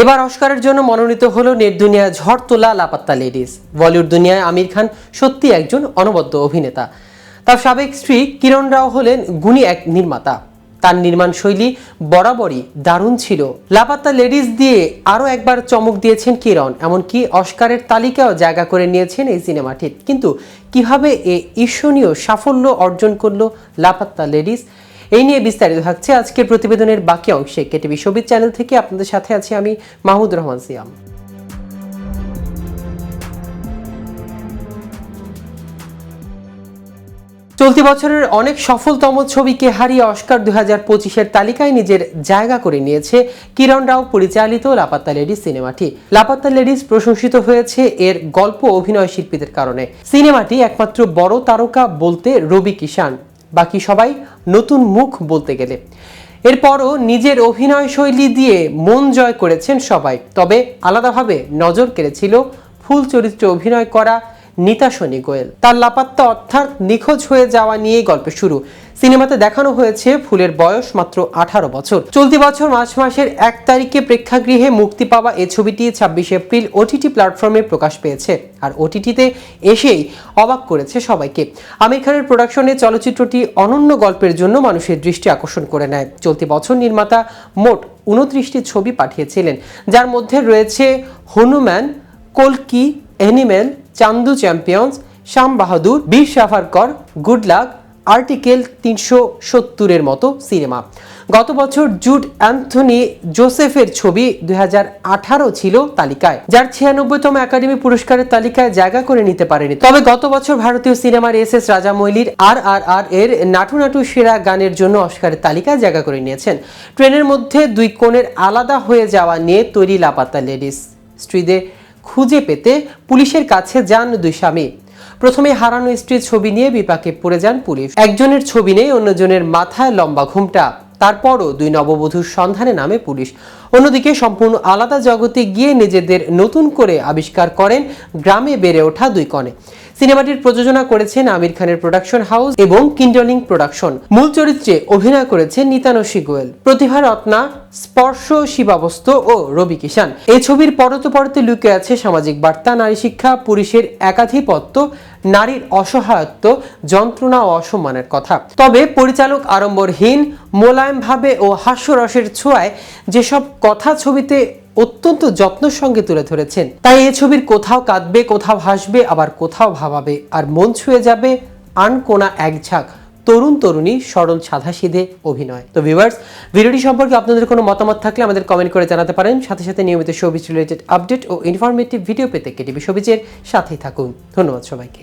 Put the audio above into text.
এবার অস্কারের জন্য মনোনীত হলো নেট ঝড় তোলা লাপাত্তা লেডিস বলিউড দুনিয়ায় আমির খান সত্যি একজন অনবদ্য অভিনেতা। তার সাবেক স্ত্রী কিরণ রাও হলেন গুণী এক নির্মাতা। তার নির্মাণ শৈলী বরাবরই দারুণ ছিল। লাপাত্তা লেডিস দিয়ে আরও একবার চমক দিয়েছেন কিরণ, এমনকি অস্কারের তালিকাও জায়গা করে নিয়েছেন এই সিনেমাটির কিন্তু কীভাবে এ ঈর্ষণীয় সাফল্য অর্জন করল লাপাত্তা লেডিস এই নিয়ে বিস্তারিত থাকছে আজকের প্রতিবেদনের বাকি অংশে কেটিভি সবিত চ্যানেল থেকে আপনাদের সাথে আছি আমি মাহমুদ রহমান সিয়াম। চলতি বছরের অনেক সফলতম ছবিকে হারিয়ে অস্কার দুই হাজার পঁচিশের তালিকায় নিজের জায়গা করে নিয়েছে কিরণ রাও পরিচালিত লাপাত্তা লেডিস সিনেমাটি। লাপাত্তা লেডিস প্রশংসিত হয়েছে এর গল্প অভিনয় শিল্পীদের কারণে। সিনেমাটি একমাত্র বড় তারকা বলতে রবি কিষান বাকি সবাই নতুন মুখ বলতে গেলে। এরপরও নিজের অভিনয় শৈলী দিয়ে মন জয় করেছেন সবাই। তবে আলাদাভাবে নজর কেড়েছিল ফুল চরিত্রে অভিনয় করা নিতা সনি গোয়েল। তার লাপাত্তা অর্থাৎ নিখোঁজ হয়ে যাওয়া নিয়েই গল্পের শুরু। সিনেমাতে দেখানো হয়েছে ফুলের বয়স মাত্র আঠারো বছর। চলতি বছর মার্চ মাসের এক তারিখে প্রেক্ষাগৃহে মুক্তি পাওয়া এই ছবিটি ছাব্বিশে এপ্রিল ওটিটি প্ল্যাটফর্মে প্রকাশ পেয়েছে। আর ওটিটিতে এসেই অবাক করেছে সবাইকে। আমির খানের প্রোডাকশনে চলচ্চিত্রটি অনন্য গল্পের জন্য মানুষের দৃষ্টি আকর্ষণ করে নেয়। চলতি বছর নির্মাতা মোট উনত্রিশটি ছবি পাঠিয়েছিলেন। যার মধ্যে রয়েছে Hanuman, কলকি, animal Chandu champions, Sam Bahadur, Veer Savarkar, good lakh, article তিনশো সত্তরের মতো সিনেমা। গত বছর জুড অ্যান্থনি জোসেফের ছবি দুই ছিল তালিকায়, যার ছিয়ানব্বইতম একাডেমি পুরস্কারের তালিকায় জায়গা করে নিতে পারেনি। তবে গত বছর ভারতীয় সিনেমার এস এস রাজামৌলির আর আর আর এর নাটু নাটু সেরা গানের জন্য অস্কারের তালিকায় জায়গা করে নিয়েছেন। ট্রেনের মধ্যে দুই কোণের আলাদা হয়ে যাওয়া নিয়ে তৈরি লাপাতা লেডিস, স্ত্রীদের খুঁজে পেতে পুলিশের কাছে যান দুই স্বামী। প্রথমে হারানো স্ত্রীর ছবি নিয়ে বিপাকে পড়ে যান পুলিশ। একজনের ছবি নেই, অন্যজনের মাথায় লম্বা ঘুমটা। তারপরও দুই নববধূর সন্ধানে নামে পুলিশ। অন্যদিকে সম্পূর্ণ আলাদা জগতে গিয়ে নিজেদের নতুন করে আবিষ্কার করেন গ্রামে বেড়ে ওঠা দুই কণে সিনেমাটির প্রযোজনা করেছেন আমির খানের প্রোডাকশন হাউস এবং কিন্ডলিং প্রোডাকশন। মূল চরিত্রে অভিনয় করেছেন নিতানসী গোয়েল, প্রতিভা রত্না, স্পর্শ শিবাবস্ত ও রবি কিষান এই ছবির পরতে পরতে লুকে আছে সামাজিক বার্তা, নারী শিক্ষা, পুরুষের একাধিপত্য, নারীর অসহায়ত্ব, যন্ত্রণা ও অসম্মানের কথা। তবে পরিচালক আড়ম্বরহীন, মোলায়েমভাবে ও হাস্যরসের ছোঁয়ায় যেসব কথা ছবিতে অত্যন্ত যত্নের সঙ্গে তুলে ধরেছেন। তাই এই ছবির কোথাও কাঁদবে, কোথাও হাসবে, আবার কোথাও ভাবাবে। আর মন ছুঁয়ে যাবে আনকোনা এক ঝাঁক তরুণ তরুণী সরল সাধাসিধে অভিনয়। তো ভিউয়ার্স ভিডিওটি সম্পর্কে আপনাদের কোনো মতামত থাকলে আমাদের কমেন্ট করে জানাতে পারেন। সাথে সাথে নিয়মিত শোবিজ রিলেটেড আপডেট ও ইনফরমেটিভ ভিডিও পেতে কেটিভি শোবিজের সাথেই থাকুন। ধন্যবাদ সবাইকে।